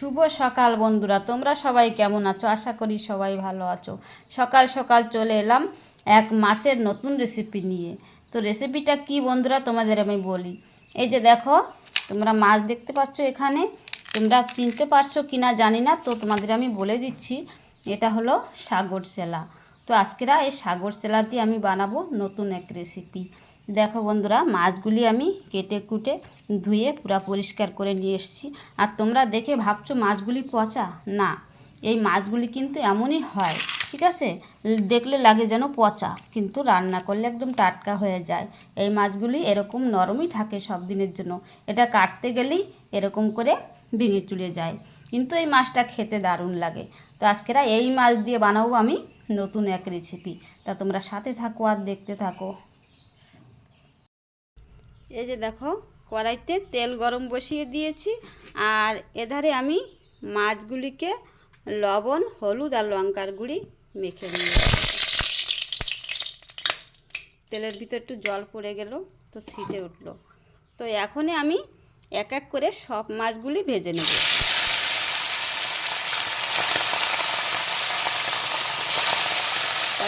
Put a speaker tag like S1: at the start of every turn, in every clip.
S1: শুভ সকাল বন্ধুরা, তোমরা সবাই কেমন আছো? আশা করি সবাই ভালো আছো। সকাল সকাল চলে এলাম এক মাছের নতুন রেসিপি নিয়ে। তো রেসিপিটা কি বন্ধুরা, তোমাদের আমি বলি। এই যে দেখো, তোমরা মাছ দেখতে পাচ্ছ এখানে। তোমরা চিনতে পারছ কি না জানি না, তো তোমাদের আমি বলে দিচ্ছি। এটা হলো সাগর সেলা তো আজকেরা এই সাগর সেলা দিয়ে আমি বানাবো নতুন এক রেসিপি দেখো বন্ধুরা, মাছগুলি আমি কেটে কুটে ধুয়ে পুরা পরিষ্কার করে নিয়ে এসেছি। আর তোমরা দেখে ভাবছ মাছগুলি পচা? না, এই মাছগুলি কিন্তু এমনই হয়, ঠিক আছে? দেখলে লাগে যেন পচা, কিন্তু রান্না করলে একদম টাটকা হয়ে যায়। এই মাছগুলি এরকম নরমই থাকে সব দিনের জন্য। এটা কাটতে গেলেই এরকম করে ভেঙে চলে যায়। কিন্তু এই মাছটা খেতে দারুণ লাগে। তো আজকেরা এই মাছ দিয়ে বানাবো আমি নতুন এক রেসিপি তা তোমরা সাথে থাকো আর দেখতে থাকো। এই যে দেখো, কড়াইতে তেল গরম বসিয়ে দিয়েছি, আর এধারে আমি মাছগুলিকে লবণ, হলুদ আর লঙ্কার গুঁড়ি মেখে নিয়ে তেলের ভিতর একটু জল পড়ে গেল, তো ছিটে উঠল। তো এখনই আমি এক এক করে সব মাছগুলি ভেজে নেব।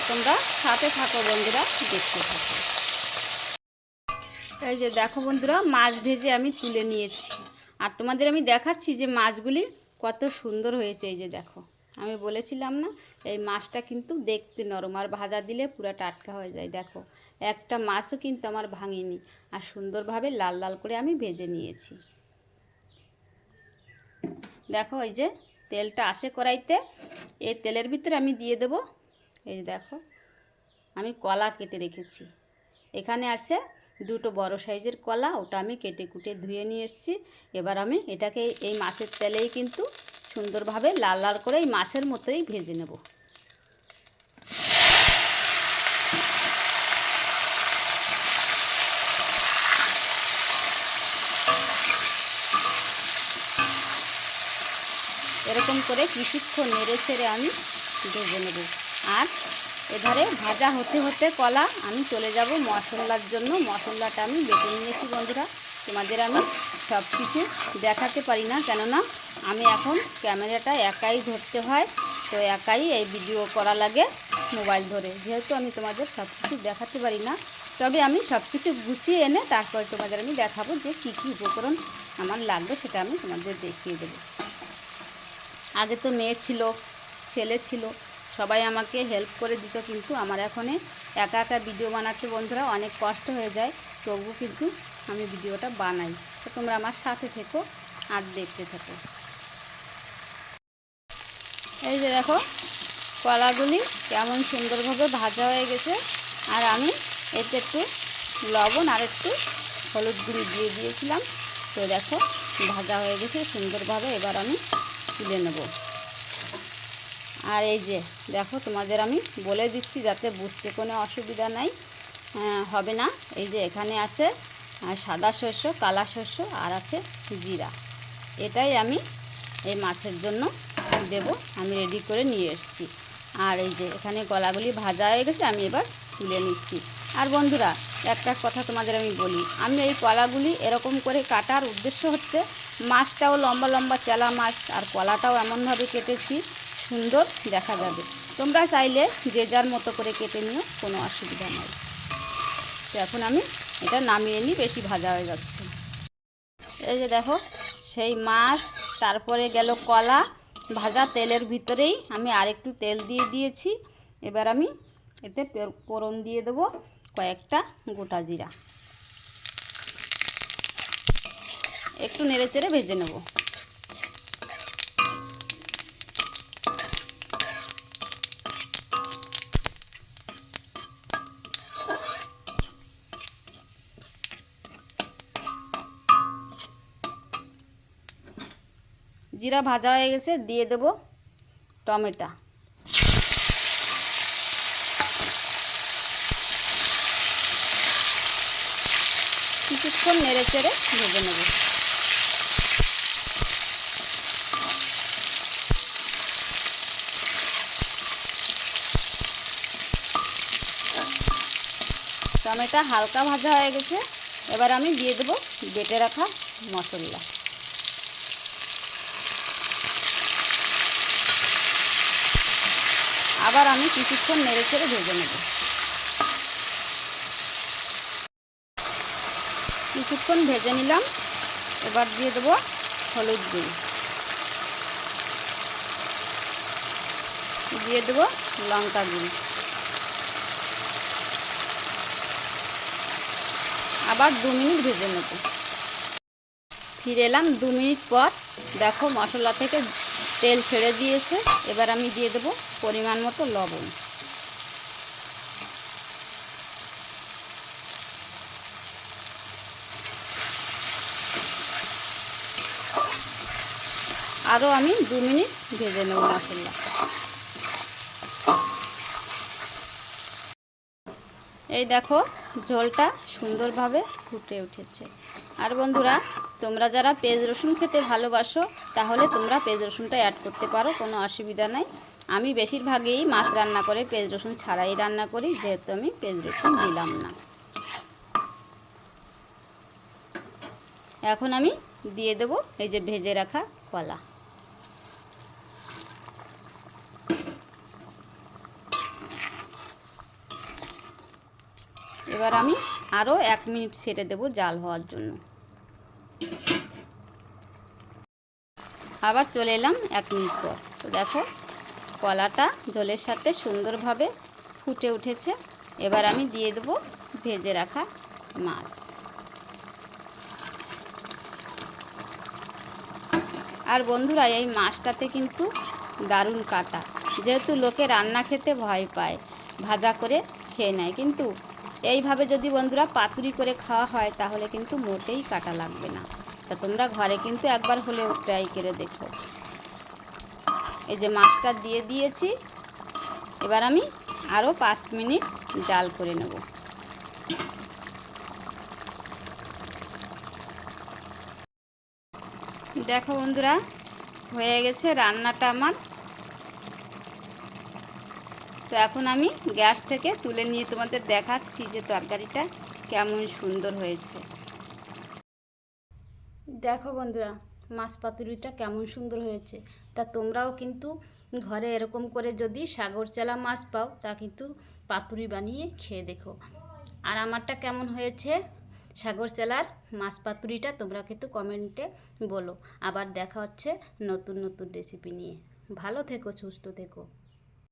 S1: তোমরা সাথে থাকো বন্ধুরা, দেখতে থাকো। এই যে দেখো বন্ধুরা, মাছ ভেজে আমি তুলে নিয়েছি। আর তোমাদের আমি দেখাচ্ছি যে মাছগুলি কত সুন্দর হয়েছে, এই যে দেখো। আমি বলেছিলাম না, এই মাছটা কিন্তু দেখতে নরম, আর ভাজা দিলে পুরো টাটকা হয়ে যায়, দেখো। একটা মাছও কিন্তু আমার ভাঙেনি, আর সুন্দরভাবে লাল লাল করে আমি ভেজে নিয়েছি। দেখো, এই যে তেলটা আসে কড়াইতে এই তেলের ভিতরে আমি দিয়ে দেব। এই দেখো, আমি কলা কেটে রেখেছি। এখানে আছে দুটো বড় সাইজের কলা, ওটা আমি কেটে কুটে ধুয়ে নিয়ে এসেছি। এবার আমি এটাকে এই মাছের তেলেই কিন্তু সুন্দরভাবে লাল লাল করে এই মাছের মতোই ভেজে নেব। এরকম করে কিছুক্ষণ নেড়ে ছেড়ে আমি ভেজে নেব। আর এধারে ভাজা হতে হতে কলা, আমি চলে যাব মশলার জন্য। মশলাটা আমি বেটে নিয়েছি বন্ধুরা। তোমাদের আমি সব কিছু দেখাতে পারি না, কেননা আমি এখন ক্যামেরাটা একাই ধরতে হয়, তো একাই এই ভিডিও করা লাগে মোবাইল ধরে। যেহেতু আমি তোমাদের সব কিছু দেখাতে পারি না, তবে আমি সব কিছু গুছিয়ে এনে তারপরে তোমাদের আমি দেখাবো যে কী কী উপকরণ আমার লাগবে, সেটা আমি তোমাদের দেখিয়ে দেবো। আগে তো মেয়ে ছিল, ছেলে ছিল সবাই আমাকে হেল্প করে দিত কিন্তু আমার এখনে একা একা ভিডিও বানাতে বন্ধুরা, অনেক কষ্ট হয়ে যায়। তবুও কিন্তু আমি ভিডিওটা বানাই। তো তোমরা আমার সাথে থেকো আর দেখতে থাকো। এই যে দেখো, কলাগুলি কেমন সুন্দরভাবে ভাজা হয়ে গেছে। আর আমি এতে একটু লবণ আর একটু হলুদ গুঁড়ি দিয়ে দিয়েছিলাম। তো দেখো, ভাজা হয়ে গেছে, সুন্দরভাবে এবার আমি তুলে নেব। আর এই যে, দেখো তোমাদের আমি বলে দিচ্ছি যাতে বুঝতে কোনো অসুবিধা নাই। হবে না। এই যে এখানে আছে সাদা শস্য, কালা শস্য আর আছে জিরা। এটাই আমি এই মাছের জন্য দেব। আমি রেডি করে নিয়ে এসেছি। আর এই যে এখানে গলাগুলি ভাজা হয়ে গেছে, আমি এবার তুলে নিচ্ছি। আর বন্ধুরা, একটা কথা তোমাদের আমি বলি, আমি এই কলাগুলি এরকম করে কাটার উদ্দেশ্য হচ্ছে মাছটাও লম্বা লম্বা চেলা মাছ আর কলাটাও এমনভাবে কেটেছি সুন্দর দেখা যাবে। তোমরা চাইলে যে যার মতো করে কেটে নিও, কোনো অসুবিধা নেই। তো এখন আমি এটা নামিয়ে নিই, বেশি ভাজা হয়ে যাচ্ছে। এই যে দেখো, সেই মাছ, তারপরে গেল কলা। ভাজা তেলের ভিতরেই আমি আরেকটু তেল দিয়ে দিয়েছি। এবার আমি এতে পোড়ন দিয়ে দেবো কয়েকটা গোটা জিরা। একটু নেড়ে চেড়ে ভেজে নেব। জিরা ভাজা হয়ে গেছে, দিয়ে দেব টমেটো। কিছুক্ষণ নেড়ে চেড়ে ভেজে নেব। টমেটো হালকা ভাজা হয়ে গেছে, এবার আমি দিয়ে দেবো বেটে রাখা মশলা। আবার আমি কিছুক্ষণ নেড়ে চেড়ে ভেজে নেব। কিছুক্ষণ ভেজে নিলাম। এবার দিয়ে দেবো হলুদ গুঁড়ি। দিয়ে দেবো লঙ্কা গুঁড়ি। আবার দু মিনিট ভেজে নেব। ফিরে এলাম দু মিনিট পর। দেখো মশলা থেকে তেল ছেড়ে দিয়েছে। এবার আমি দিয়ে দেবো পরিমাণ মতো লবণ। আরও আমি দু মিনিট ভেজে নেব মশলা। এই দেখো, ঝোলটা সুন্দরভাবে ফুটে উঠেছে। আর বন্ধুরা, তোমরা যারা পেঁয়াজ রসুন খেতে ভালোবাসো, তাহলে তোমরা পেঁয়াজ রসুনটা অ্যাড করতে পারো, কোনো অসুবিধা নাই। আমি বেশিরভাগই মাছ রান্না করে পেঁয়াজ রসুন ছাড়াই রান্না করি, যেহেতু আমি পেঁয়াজ রসুন দিলাম না। এখন আমি দিয়ে দেবো এই যে ভেজে রাখা কলা। এবার আমি আরও এক মিনিট ছেড়ে দেবো জাল হওয়ার জন্য। আবার চলে এলাম এক মিনিট পর। তো দেখো, কলাটা জলের সাথে সুন্দরভাবে ফুটে উঠেছে। এবার আমি দিয়ে দেবো ভেজে রাখা মাছ। আর বন্ধুরা, এই মাছটাতে কিন্তু দারুণ কাটা। যেহেতু লোকে রান্না খেতে ভয় পায়, ভাজা করে খেয়ে নেয়, কিন্তু এইভাবে যদি বন্ধুরা পাতুরি করে খাওয়া হয়, তাহলে কিন্তু মোটেই কাটা লাগবে না। তা তোমরা ঘরে কিন্তু একবার হলেও ট্রাই করে দেখো। এই যে মাছটা দিয়ে দিয়েছি, এবার আমি আরও পাঁচ মিনিট জাল করে নেব। দেখো বন্ধুরা, হয়ে গেছে রান্নাটা আমার তো এখন আমি গ্যাস থেকে তুলে নিয়ে তোমাদের দেখাচ্ছি যে তরকারিটা কেমন সুন্দর হয়েছে। দেখো বন্ধুরা, মাছ পাতুরিটা কেমন সুন্দর হয়েছে। তা তোমরাও কিন্তু ঘরে এরকম করে যদি সাগর চেলা মাছ পাও, তা কিন্তু পাতুরি বানিয়ে খেয়ে দেখো। আর আমারটা কেমন হয়েছে? সাগর চেলার মাছ পাতুরিটা তোমরা কিন্তু কমেন্টে বলো। আবার দেখা হচ্ছে নতুন নতুন রেসিপি নিয়ে। ভালো থেকো, সুস্থ থেকো।